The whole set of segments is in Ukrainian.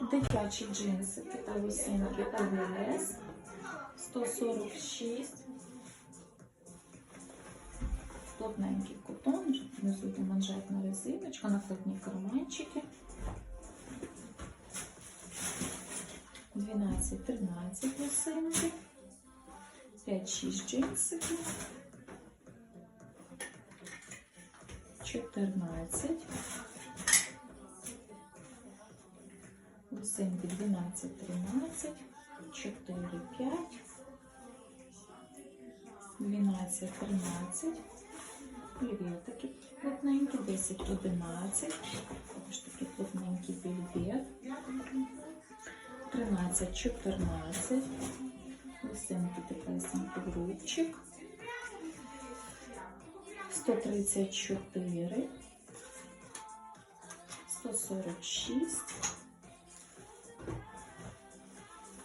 Дитячі джинсики та лосинки ОВС 146. Плотненький котон, внизу йде манжетна резиночка, накладні карманчики. 12-13 лосинки. 5-6 джинсиків. 14. Лосинки 12, 13, 4, 5, 12, 13, вельветики плотненькі, 10, 11, також такі плотненькі вельвет, 13, 14, лосинки теплесенький грубчик, 134, 146,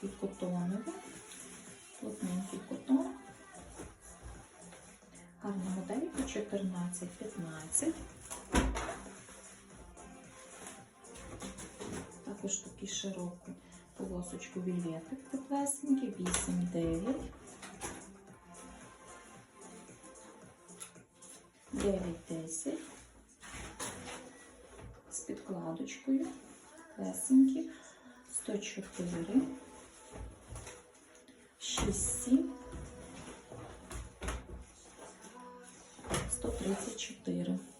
і котонові, плотненький котон. Гарна моделька 14-15. Також такі широку полосочку вільветик теплесенький, 8-9. 9-10. З підкладочкою. Лесенькі. 104. 34.